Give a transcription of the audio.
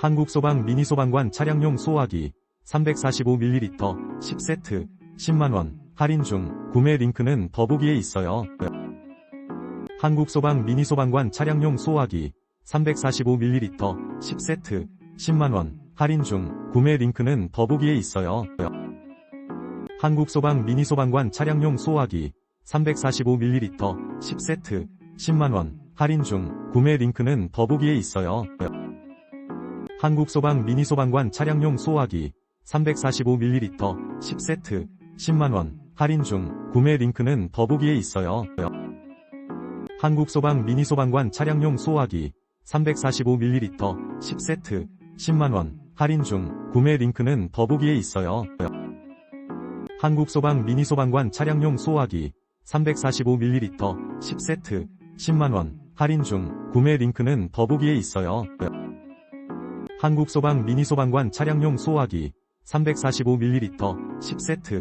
한국소방 미니소방관 차량용 소화기 345ml 10세트 10만원 할인 중 구매 링크는 더보기에 있어요. 한국소방 미니소방관 차량용 소화기 345ml 10세트 10만원 할인 중 구매 링크는 더보기에 있어요. 한국소방 미니소방관 차량용 소화기 345ml 10세트 10만원 할인 중 구매 링크는 더보기에 있어요. 한국소방 미니소방관 차량용 소화기 345ml 10세트 10만원 할인 중 구매 링크는 더보기에 있어요. 한국소방 미니소방관 차량용 소화기 345ml 10세트 10만원 할인 중 구매 링크는 더보기에 있어요. 한국소방 미니소방관 차량용 소화기 345ml 10세트 10만원 할인 중 구매 링크는 더보기에 있어요. 한국소방 미니소방관 차량용 소화기 345ml 10세트